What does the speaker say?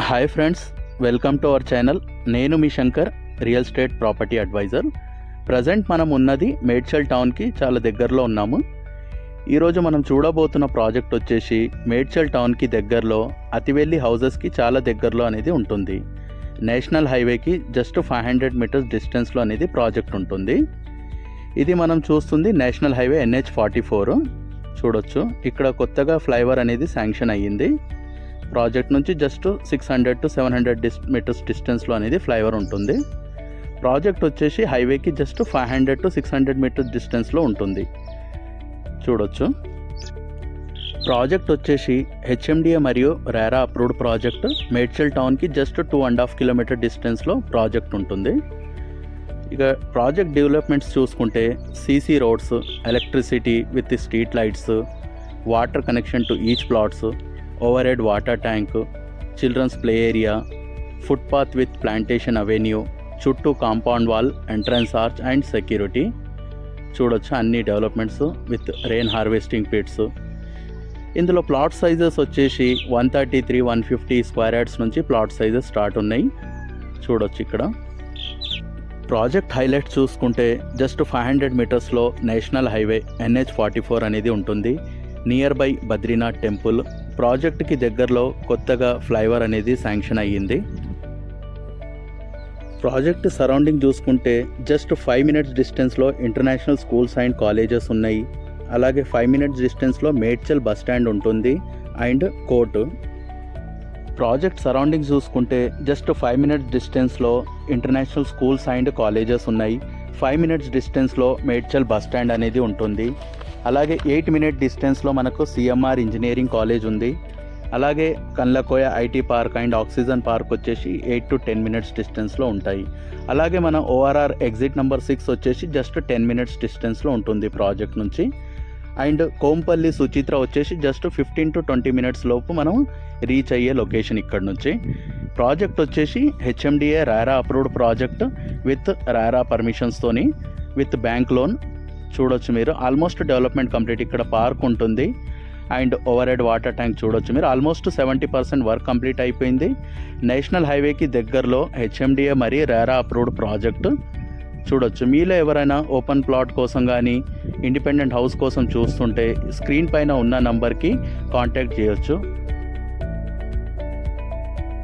Hi friends welcome to our channel. నేను మీ Shankar real estate property advisor. Present మనం ఉన్నది మేడ్చల్ టౌన్కి చాలా దగ్గరలో ఉన్నాము. ఈరోజు మనం చూడబోతున్న ప్రాజెక్ట్ వచ్చేసి మేడ్చల్ టౌన్కి దగ్గరలో అతివెల్లి హౌజెస్కి చాలా దగ్గరలో అనేది ఉంటుంది. నేషనల్ హైవేకి జస్ట్ ఫైవ్ హండ్రెడ్ మీటర్స్ డిస్టెన్స్లో అనేది ప్రాజెక్ట్ ఉంటుంది. ఇది మనం చూస్తుంది national highway NH forty four. చూడొచ్చు ఇక్కడ కొత్తగా ఫ్లైఓవర్ అనేది శాంక్షన్ అయ్యింది. ప్రాజెక్ట్ నుంచి just six hundred to seven hundred dis metres డిస్టెన్స్లో అనేది ఫ్లైఓవర్ ఉంటుంది. ప్రాజెక్ట్ వచ్చేసి హైవేకి just five hundred to six hundred metres డిస్టెన్స్లో ఉంటుంది. చూడొచ్చు. ప్రాజెక్ట్ వచ్చేసి హెచ్ఎండిఏ మరియు రేరా అప్రూవ్డ్ ప్రాజెక్ట్. మేడ్చల్ టౌన్కి just two and half kilometre డిస్టెన్స్లో ప్రాజెక్ట్ ఉంటుంది. ఇక ప్రాజెక్ట్ డెవలప్మెంట్స్ చూసుకుంటే CC roads electricity with street lights water connection to each plots overhead water tank children's play area footpath with plantation avenue చుట్టూ compound wall entrance arch and security. చూడొచ్చు అన్ని developments with rain harvesting pits ఇందులో plot sizes వచ్చేసి one thirty three one fifty square yards నుంచి plot sizes start ఉన్నాయి. చూడొచ్చు ఇక్కడ. Project highlight చూసుకుంటే just five hundred మీటర్స్లో national highway NH forty four అనేది ఉంటుంది. నియర్ బై బద్రీనాథ్ టెంపుల్ ప్రాజెక్ట్కి దగ్గరలో కొత్తగా ఫ్లైఓవర్ అనేది శాంక్షన్ అయ్యింది. ప్రాజెక్ట్ సరౌండింగ్ చూసుకుంటే జస్ట్ ఫైవ్ మినిట్స్ డిస్టెన్స్లో ఇంటర్నేషనల్ స్కూల్స్ అండ్ కాలేజెస్ ఉన్నాయి. అలాగే ఫైవ్ మినిట్స్ డిస్టెన్స్లో మేడ్చల్ బస్ స్టాండ్ ఉంటుంది అండ్ కోర్టు. ప్రాజెక్ట్ సరౌండింగ్ చూసుకుంటే జస్ట్ ఫైవ్ మినిట్స్ డిస్టెన్స్లో ఇంటర్నేషనల్ స్కూల్స్ అండ్ కాలేజెస్ ఉన్నాయి. ఫైవ్ మినిట్స్ డిస్టెన్స్లో మేడ్చల్ బస్ స్టాండ్ అనేది ఉంటుంది. అలాగే ఎయిట్ మినిట్ డిస్టెన్స్లో మనకు సిఎంఆర్ ఇంజనీరింగ్ కాలేజ్ ఉంది. అలాగే Kandlakoya IT park and oxygen park వచ్చేసి ఎయిట్ టు టెన్ మినిట్స్ డిస్టెన్స్లో ఉంటాయి. అలాగే మన ఓఆర్ఆర్ ఎగ్జిట్ నెంబర్ సిక్స్ వచ్చేసి జస్ట్ టెన్ మినిట్స్ డిస్టెన్స్లో ఉంటుంది ప్రాజెక్ట్ నుంచి. అండ్ కోంపల్లి సుచిత్ర వచ్చేసి just fifteen to twenty minutes లోపు మనం రీచ్ అయ్యే లొకేషన్ ఇక్కడ నుంచి. ప్రాజెక్ట్ వచ్చేసి హెచ్ఎండిఏ రారా అప్రూవ్డ్ ప్రాజెక్ట్ విత్ రారా పర్మిషన్స్తోని విత్ బ్యాంక్ లోన్ చూడొచ్చు మీరు. ఆల్మోస్ట్ డెవలప్మెంట్ కంప్లీట్ ఇక్కడ పార్క్ ఉంటుంది. And over head water tank చూడొచ్చు మీరు. Almost seventy percent work complete అయిపోయింది. నేషనల్ హైవేకి దగ్గరలో హెచ్ఎండిఏ మరి రేరా అప్రూవ్డ్ ప్రాజెక్ట్ చూడొచ్చు. మీలో ఎవరైనా ఓపెన్ ప్లాట్ కోసం కానీ ఇండిపెండెంట్ హౌస్ కోసం చూస్తుంటే స్క్రీన్ పైన ఉన్న నంబర్కి కాంటాక్ట్ చేయొచ్చు.